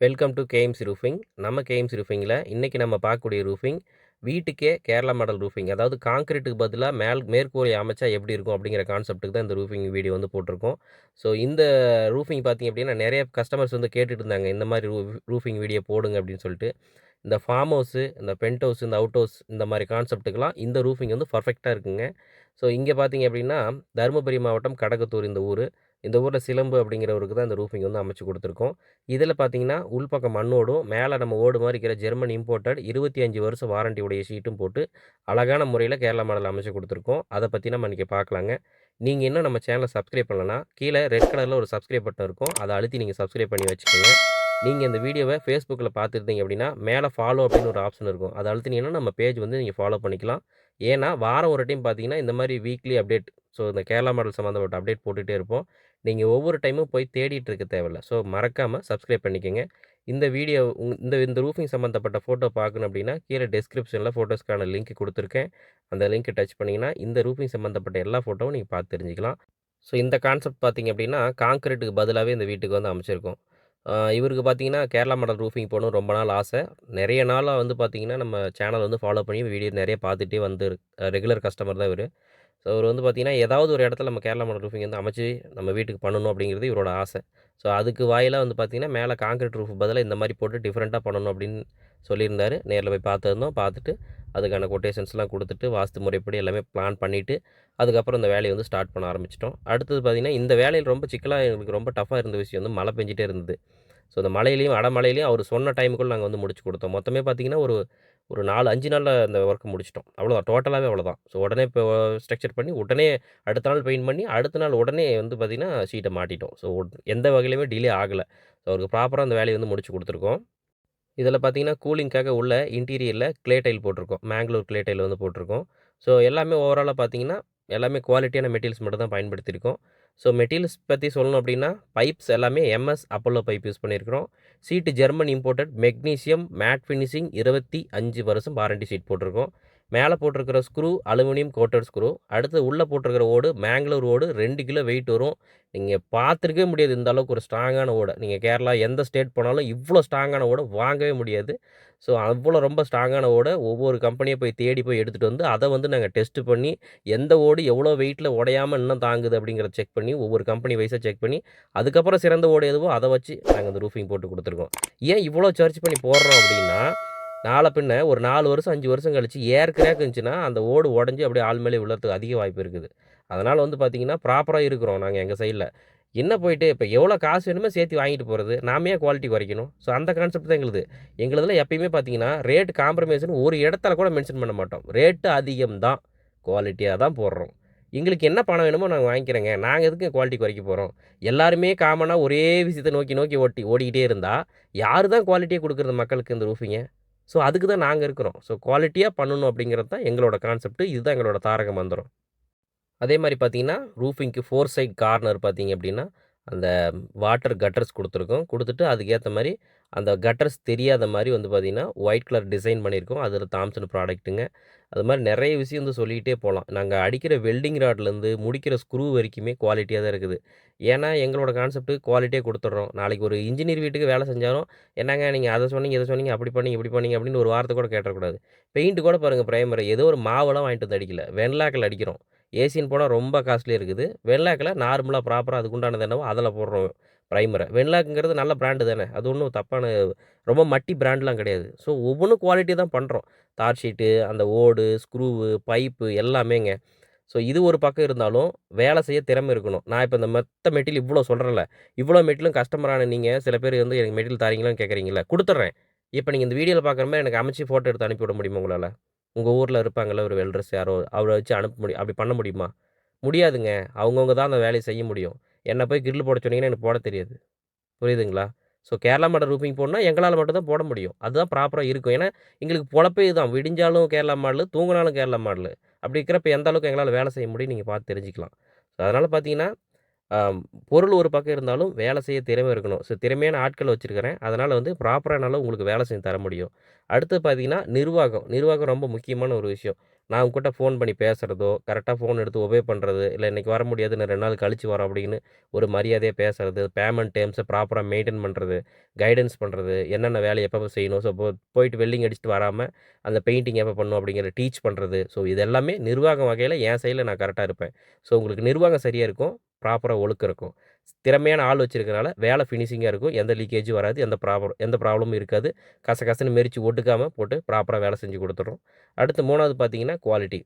Welcome to KMC roofing நம்ம KMC ரூஃபிங்கில் இன்றைக்கி நம்ம பார்க்கக்கூடிய ரூஃபிங் வீட்டுக்கே கேரளா மாடல் ரூஃபிங் அதாவது காங்கிரீட்டுக்கு பதிலாக மேல் மேற்கூரை அமைச்சா எப்படி இருக்கும் அப்படிங்கிற கான்செப்ட்டுக்கு தான் இந்த ரூஃபிங் வீடியோ வந்து போட்டிருக்கோம். ஸோ இந்த ரூஃபிங் பார்த்திங்க அப்படின்னா நிறைய கஸ்டமர்ஸ் வந்து கேட்டுட்டு இருந்தாங்க இந்த மாதிரி ரூ ரூஃபிங் வீடியோ போடுங்க அப்படின்னு சொல்லிட்டு. இந்த ஃபார்ம் ஹவுஸு இந்த பென்ட் ஹவுஸ் இந்த அவுட் ஹவுஸ் இந்த மாதிரி கான்செப்ட்டுக்கெலாம் இந்த ரூஃபிங் வந்து பர்ஃபெக்டாக இருக்குங்க. ஸோ இங்கே பார்த்தீங்க அப்படின்னா தருமபுரி மாவட்டம் கடகத்தூர் இந்த ஊர். இந்த ஊரில் சிலம்பு அப்படிங்கிறவருக்கு தான் இந்த ரூஃபிங் வந்து அமைச்சு கொடுத்துருக்கோம். இதில் பார்த்தீங்கன்னா உள்பக்கம் மண்ணோடும் மேலே நம்ம ஓடு மாதிரி இருக்கிற ஜெர்மன் இம்போர்ட்டட் இருபத்தி அஞ்சு வருஷம் வாரண்டியுடைய ஷீட்டும் போட்டு அழகான முறையில் கேரளா மாடல் அமைச்சு கொடுத்துருக்கோம். அதை பற்றி நம்ம இன்றைக்கி பார்க்கலாங்க நீங்கள் இன்னும் நம்ம சேனலை சப்ஸ்கிரைப் பண்ணலன்னா கீழே ரெட் கலரில் ஒரு சப்ஸ்கிரைப் பட்டன் இருக்கும். அதை அழுத்தி நீங்கள் சப்ஸ்கிரைப் பண்ணி வச்சுக்கோங்க. நீங்கள் இந்த வீடியோவை ஃபேஸ்புக்கில் பார்த்துருந்தீங்க அப்படின்னா மேலே ஃபாலோ அப்படின்னு ஒரு ஆப்ஷன் இருக்கும். அதை அழுத்தினீங்கன்னா நம்ம பேஜ் வந்து நீங்கள் ஃபாலோ பண்ணிக்கலாம். ஏன்னா வாரம் ஒரு டைம் பார்த்தீங்கன்னா இந்த மாதிரி வீக்லி அப்டேட் ஸோ இந்த கேரளா மாடல் சம்மந்தப்பட்ட அப்டேட் போட்டுகிட்டே இருப்போம். நீங்கள் ஒவ்வொரு டைமும் போய் தேடிட்டு இருக்க தேவையில்ல. ஸோ மறக்காமல் சப்ஸ்கிரைப் பண்ணிக்கோங்க. இந்த வீடியோ இந்த இந்த ரூஃபிங் சம்மந்தப்பட்ட ஃபோட்டோ பார்க்கணும் அப்படின்னா கீழே டிஸ்கிரிப்ஷனில் ஃபோட்டோஸ்க்கான லிங்க் கொடுத்துருக்கேன். அந்த லிங்க்கை டச் பண்ணிங்கன்னா இந்த ரூஃபிங் சம்மந்தப்பட்ட எல்லா ஃபோட்டோவும் நீங்கள் பார்த்து தெரிஞ்சுக்கலாம். ஸோ இந்த கான்செப்ட் பார்த்தீங்க அப்படின்னா காங்கிரீட்டுக்கு பதிலாகவே இந்த வீட்டுக்கு வந்து அமைச்சிருக்கோம். இவருக்கு பார்த்தீங்கன்னா கேரளா மாடல் ரூஃபிங் போகணும் ரொம்ப நாள் ஆசை. நிறைய நாளாக வந்து பார்த்தீங்கன்னா நம்ம சேனல் வந்து ஃபாலோ பண்ணி வீடியோ நிறைய பார்த்துட்டே வந்து ரெகுலர் கஸ்டமர் தான் இவர். ஸோ அவர் வந்து பார்த்திங்கன்னா ஏதாவது ஒரு இடத்துல நம்ம கேரளா மாடல் ரூஃபிங் வந்து அமைச்சு நம்ம வீட்டுக்கு பண்ணணும் அப்படிங்கிறது இவரோட ஆசை. ஸோ அதுக்கு வாயிலாக வந்து பார்த்திங்கன்னா மேலே காங்கிரீட் ரூஃப் பதிலாக இந்த மாதிரி போட்டு டிஃப்ரெண்ட்டாக பண்ணணும் அப்படின்னு சொல்லியிருந்தார். நேரில் போய் பார்த்துருந்தோம். பார்த்துட்டு அதுக்கான கொட்டேஷன்ஸ்லாம் கொடுத்துட்டு வாஸ்து முறைப்படி எல்லாமே பிளான் பண்ணிவிட்டு அதுக்கப்புறம் இந்த வேலையை வந்து ஸ்டார்ட் பண்ண ஆரம்பிச்சிட்டோம். அடுத்தது பார்த்திங்கன்னா இந்த வேலையில் ரொம்ப சிக்கலாக எங்களுக்கு ரொம்ப டஃப்பாக இருந்த விஷயம் வந்து மழை பெஞ்சிட்டே இருந்தது. ஸோ இந்த மலையிலையும் அடமலையிலையும் அவர் சொன்ன டைமுக்குள்ளே நாங்கள் வந்து முடிச்சு கொடுத்தோம். மொத்தமே பார்த்திங்கன்னா ஒரு ஒரு நாலு அஞ்சு நாளில் அந்த ஒர்க்கை முடிச்சிட்டோம். அவ்வளோதான் டோட்டலாகவே அவ்வளோதான் ஸோ உடனே இப்போ ஸ்ட்ரக்சர் பண்ணி உடனே அடுத்த நாள் பெயிண்ட் பண்ணி அடுத்த நாள் உடனே வந்து பார்த்திங்கன்னா ஷீட்டை மாட்டிட்டோம். ஸோ எந்த வகையிலுமே டிலே ஆகலை. ஸோ அவருக்கு ப்ராப்பராக அந்த வேலையை வந்து முடிச்சு கொடுத்துருக்கோம். இதில் பார்த்தீங்கன்னா கூலிங்க்காக உள்ள இன்டீரியரில் க்ளே டைல் போட்டிருக்கோம். மேங்களூர் க்ளே டைல் வந்து போட்டிருக்கோம். ஸோ எல்லாமே ஓவராலாக பார்த்தீங்கன்னா எல்லாமே குவாலிட்டியான மெட்டீரியல்ஸ் மட்டும் தான் பயன்படுத்தியிருக்கோம். ஸோ மெட்டீரியல்ஸ் பற்றி சொல்லணும் அப்படின்னா பைப்ஸ் எல்லாமே எம்எஸ் அப்போலோ பைப் யூஸ் பண்ணியிருக்கிறோம் sheet German imported magnesium matte finishing இருபத்தி அஞ்சு வருஷம் வாரண்டி சீட் போட்டிருக்கோம். மேலே போட்டிருக்கிற ஸ்க்ரூ அலுமினியம் கோட்டட் ஸ்க்ரூ அடுத்து உள்ளே போட்டிருக்கிற ஓடு மேங்களூர் ஓடு ரெண்டு கிலோ வெயிட் வரும். நீங்கள் பார்த்துருக்கவே முடியாது இந்த அளவுக்கு ஒரு ஸ்ட்ராங்கான ஓடை. நீங்கள் கேரளா எந்த ஸ்டேட் போனாலும் இவ்வளோ ஸ்ட்ராங்கான ஓடை வாங்கவே முடியாது. ஸோ அவ்வளோ ரொம்ப ஸ்ட்ராங்கான ஓடை ஒவ்வொரு கம்பெனியை போய் தேடி போய் எடுத்துகிட்டு வந்து அதை வந்து நாங்கள் டெஸ்ட் பண்ணி எந்த ஓடு எவ்வளோ வெயிட்டில் உடையாமல் இன்னும் தாங்குது அப்படிங்கிறத செக் பண்ணி ஒவ்வொரு கம்பெனி வைஸாக செக் பண்ணி அதுக்கப்புறம் சிறந்த ஓடு எதுவோ அதை வச்சு நாங்கள் அந்த ரூஃபிங் போட்டு கொடுத்துருக்கோம். ஏன் இவ்வளோ சர்ச் பண்ணி போடுறோம் அப்படின்னா நாளை பின்ன ஒரு நாலு வருஷம் அஞ்சு வருஷம் கழிச்சு ஏர் கிராக் இருந்துச்சுன்னா அந்த ஓடு உடஞ்சி அப்படியே ஆள் மேலே விழுறதுக்கு அதிக வாய்ப்பு இருக்குது. அதனால் வந்து பார்த்திங்கன்னா ப்ராப்பராக இருக்கிறோம் நாங்கள் எங்கள் சைடில் என்ன போயிட்டு இப்போ எவ்வளோ காசு வேணுமோ சேர்த்து வாங்கிட்டு போகிறது நாமே குவாலிட்டி குறைக்கணும்? ஸோ அந்த கான்செப்ட் தான் எங்களுது. எங்களுதில் எப்பயுமே பார்த்தீங்கன்னா ரேட் காம்ப்ரமைஸ்னு ஒரு இடத்துல கூட மென்ஷன் பண்ண மாட்டோம். ரேட்டு அதிகம் தான். குவாலிட்டியாக தான் போடுறோம். எங்களுக்கு என்ன பணம் வேணுமோ நாங்கள் வாங்கிக்கிறேங்க. நாங்கள் எதுக்கு குவாலிட்டி குறைக்க போகிறோம் எல்லாருமே காமனாக ஒரே விஷயத்தை நோக்கி நோக்கி ஓட்டி ஓடிக்கிட்டே இருந்தால் யார் தான் குவாலிட்டியை கொடுக்குறது மக்களுக்கு இந்த ரூஃபிங்க ஸோ அதுக்கு தான் நாங்கள் இருக்கிறோம். ஸோ குவாலிட்டியாக பண்ணணும் அப்படிங்கிறது தான் எங்களோட கான்செப்ட் இதுதான் எங்களோட தாரக மந்திரம். அதே மாதிரி பார்த்தீங்கன்னா ரூஃபிங்க்கு ஃபோர் சைட் கார்னர் பார்த்தீங்க அப்படின்னா அந்த வாட்டர் கட்டர்ஸ் கொடுத்துருக்கோம். கொடுத்துட்டு அதுக்கேற்ற மாதிரி அந்த கட்டர்ஸ் தெரியாத மாதிரி வந்து பார்த்திங்கன்னா ஒயிட் கலர் டிசைன் பண்ணியிருக்கோம். அதில் தாம்சன் ப்ராடக்ட்டுங்க அது மாதிரி நிறைய விஷயம் வந்து சொல்லிகிட்டே போகலாம். நாங்கள் அடிக்கிற வெல்டிங் ராட்லேருந்து முடிக்கிற ஸ்க்ரூ வரைக்குமே குவாலிட்டியாக தான் இருக்குது. ஏன்னா எங்களோட கான்செப்ட்டு குவாலிட்டியாக கொடுத்துட்றோம். நாளைக்கு ஒரு இன்ஜினியர் வீட்டுக்கு வேலை செஞ்சாலும் என்னங்க நீங்கள் அதை சொன்னீங்க இதை சொன்னீங்க அப்படி பண்ணி இப்படி பண்ணீங்க அப்படின்னு ஒரு வாரத்தை கூட கேட்டக்கூடாது. பெயிண்ட் கூட பாருங்கள் ப்ரைமரை ஏதோ ஒரு மாவெல்லாம் வாங்கிட்டு வந்து அடிக்கல. வெண்லாக்கில் அடிக்கிறோம். ஏசின்னு போனால் ரொம்ப காஸ்ட்லியாக இருக்குது. வெண்லாக்கில் நார்மலாக ப்ராப்பராக அதுக்குண்டானது என்னவோ அதில் போடுறோம். ப்ரைமரை வென்லாக்குங்கிறது நல்ல பிராண்டு தானே. அது ஒன்றும் தப்பான ரொம்ப மட்டி பிராண்ட்லாம் கிடையாது. ஸோ ஒவ்வொன்றும் குவாலிட்டி தான் பண்ணுறோம் தார் ஷீட்டு அந்த ஓடு ஸ்க்ரூவு பைப்பு எல்லாமேங்க. ஸோ இது ஒரு பக்கம் இருந்தாலும் வேலை செய்ய திறமை இருக்கணும். நான் இப்போ இந்த மொத்த மெட்டீரியல் இவ்வளோ சொல்கிறேன்ல இவ்வளோ மெட்டீரியலும் கஸ்டமரான நீங்கள் சில பேர் வந்து எனக்கு மெட்டீரியல் தாரீங்களான்னு கேட்குறீங்களா கொடுத்துட்றேன் இப்போ நீங்கள் இந்த வீடியோவில் பார்க்குற மாதிரி எனக்கு அமைச்சு ஃபோட்டோ எடுத்து அனுப்பி விட முடியுமா உங்களால்? உங்கள் ஊரில் இருப்பாங்கள்ல ஒரு வெல்ட்ரஸ் யாரோ அவரை வச்சு அனுப்ப முடியும் அப்படி பண்ண முடியுமா? முடியாதுங்க. அவங்கவுங்க தான் அந்த வேலையை செய்ய முடியும். என்னை போய் கிரில் போட சொன்னீங்கன்னா எனக்கு போட தெரியாது. புரியுதுங்களா? ஸோ கேரளா மாடல் ரூபிங் போடணும்னா எங்களால் மட்டும் தான் போட முடியும். அதுதான் ப்ராப்பராக இருக்கும். ஏன்னா எங்களுக்கு பொழப்பே இதுதான். விடிஞ்சாலும் கேரளா மாடல் தூங்கினாலும் கேரளா மாடல் அப்படி இருக்கிறப்ப எந்த அளவுக்கு எங்களால் வேலை செய்ய முடியும் நீங்கள் பார்த்து தெரிஞ்சுக்கலாம். ஸோ அதனால் பார்த்தீங்கன்னா பொருள் ஒரு பக்கம் இருந்தாலும் வேலை செய்ய திறமை இருக்கணும். ஸோ திறமையான ஆட்கள் வச்சுருக்கிறேன் அதனால் வந்து ப்ராப்பரா உங்களுக்கு வேலை செஞ்சு தர முடியும். அடுத்து பார்த்தீங்கன்னா, நிர்வாகம். நிர்வாகம் ரொம்ப முக்கியமான ஒரு விஷயம். நான் உங்ககிட்ட ஃபோன் பண்ணி பேசுறதோ, கரெக்டாக ஃபோன் எடுத்து ஒபே பண்ணுறது இல்லை இன்றைக்கி வர முடியாது நான் 2 நாள் கழித்து வரோம் அப்படின்னு ஒரு மரியாதையாக பேசுகிறது பேமெண்ட் டெர்ம்ஸ ப்ராப்பராக மெயின்டெயின் பண்ணுறது கைடன்ஸ் பண்ணுறது என்னென்ன வேலையை எப்போ செய்யணும். ஸோ போயிட்டு வெல்டிங் அடிச்சுட்டு வராம, அந்த பெயிண்டிங் எப்போ பண்ணணும் அப்படிங்கிற டீச் பண்ணுறது ஸோ இது எல்லாமே நிர்வாகம் வகையில் என் சைடில் நான் கரெக்டாக இருப்பேன். ஸோ உங்களுக்கு நிர்வாகம் சரியாக இருக்கும். ப்ராப்பராக ஒழுக்கம் இருக்கும். திறமையான ஆள் வச்சிருக்கனால வேலை ஃபினிஷிங்காக இருக்கும். எந்த லீக்கேஜும் வராது. எந்த ப்ராப்ளம் எந்த ப்ராப்ளமும் இருக்காது. கச கசன்னு மெரிச்சு ஒட்டுக்காமல் போட்டு ப்ராப்பராக வேலை செஞ்சு கொடுத்துட்றோம் அடுத்து மூணாவது பார்த்தீங்கன்னா, குவாலிட்டி.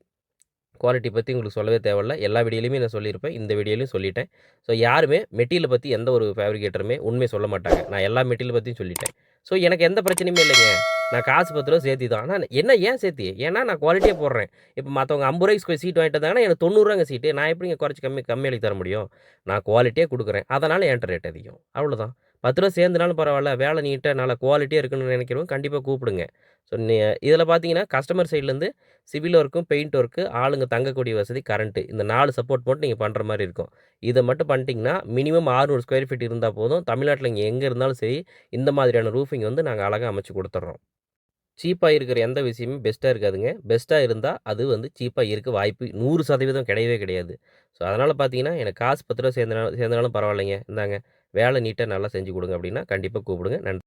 குவாலிட்டி பற்றி உங்களுக்கு சொல்லவே தேவையில்ல. எல்லா வீடியோலையுமே நான் சொல்லியிருப்பேன். இந்த வீடியோலையும் சொல்லிட்டேன். ஸோ யாருமே மெட்டீரியல் பற்றி எந்த ஒரு ஃபேப்ரிகேட்டருமே உண்மை சொல்ல மாட்டாங்க. நான் எல்லா மெட்டீரியல் பற்றியும் சொல்லிட்டேன். ஸோ எனக்கு எந்த பிரச்சனையுமே இல்லைங்க. நான் காசு பத்து ரூபா சேர்த்தி தான். ஆனால் என்ன ஏன் சேர்த்தி? ஏன்னா நான் குவாலிட்டியாக போடுறேன். இப்போ மற்றவங்க ஐம்பது ரூபாய்க்கு சீட் வாங்கிட்டு வந்தாங்கன்னா, எனக்கு ரூ. 90ங்க சீட்டு. நான் எப்படிங்க குறைச்சி கம்மி கம்மி தர முடியும்? நான் குவாலிட்டியாக கொடுக்குறேன் அதனால் என்கிட்ட ரேட் அதிகம். அவ்வளோதான். பத்து ரூபா சேர்ந்துனாலும் பரவாயில்ல வேலை நீட்டாக நல்லா குவாலிட்டியாக இருக்குன்னு நினைக்கிறவங்க கண்டிப்பாக கூப்பிடுங்க. ஸோ நீ இதில் பார்த்தீங்கன்னா, கஸ்டமர் சைட்லேருந்து சிவில் ஒர்க்கும், பெயிண்ட் ஒர்க்கு, ஆளுங்க தங்கக்கூடிய வசதி, கரண்ட்டு இந்த நாலு சப்போர்ட் மட்டும் நீங்கள் பண்ணுற மாதிரி இருக்கும். இதை மட்டும் பண்ணிட்டீங்கன்னா, மினிமம் 600 ஸ்கொயர் ஃபீட் இருந்தால் போதும். தமிழ்நாட்டில் இங்கே எங்கே இருந்தாலும் சரி, இந்த மாதிரியான ரூஃபிங் வந்து நாங்கள் அழகாக அமைச்சு கொடுத்துட்றோம் சீப்பாக இருக்கிற எந்த விஷயமும் பெஸ்ட்டாக இருக்காதுங்க. பெஸ்ட்டாக இருந்தால் அது வந்து சீப்பாக இருக்க வாய்ப்பு 100% கிடையவே கிடையாது. ஸோ அதனால் பார்த்தீங்கன்னா, எனக்கு காசு பத்து ரூபா சேர்ந்தனாலும் சேர்ந்தனாலும் பரவாயில்லைங்க. இந்தாங்க வேலை நீட்டாக நல்லா செஞ்சு கொடுங்க அப்படின்னா, கண்டிப்பாக கூப்பிடுங்க. நன்றி.